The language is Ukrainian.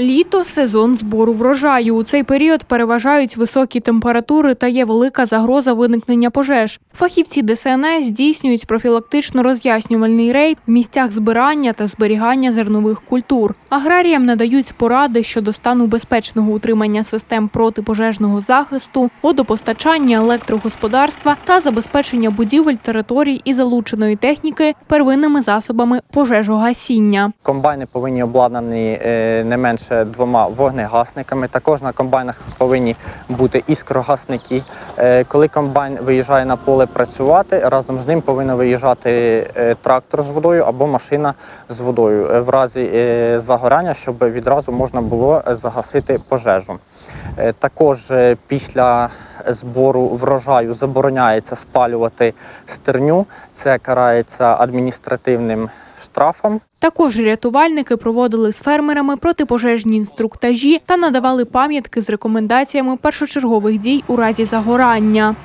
Літо сезон збору врожаю. У цей період переважають високі температури та є велика загроза виникнення пожеж. Фахівці ДСНС здійснюють профілактично роз'яснювальний рейд в місцях збирання та зберігання зернових культур. Аграріям надають поради щодо стану безпечного утримання систем протипожежного захисту, водопостачання, електрогосподарства та забезпечення будівель, територій і залученої техніки первинними засобами пожежогасіння. Комбайни повинні обладнані е, не менше двома вогнегасниками. Також на комбайнах повинні бути іскрогасники. Е, Коли комбайн виїжджає на поле працювати, разом з ним повинен виїжджати е, трактор з водою або машина з водою е, в разі загоряння, щоб відразу можна було загасити пожежу. Також після збору врожаю забороняється спалювати стерню. Це карається адміністративним штрафом. Також рятувальники проводили з фермерами протипожежні інструктажі та надавали пам'ятки з рекомендаціями першочергових дій у разі загорання.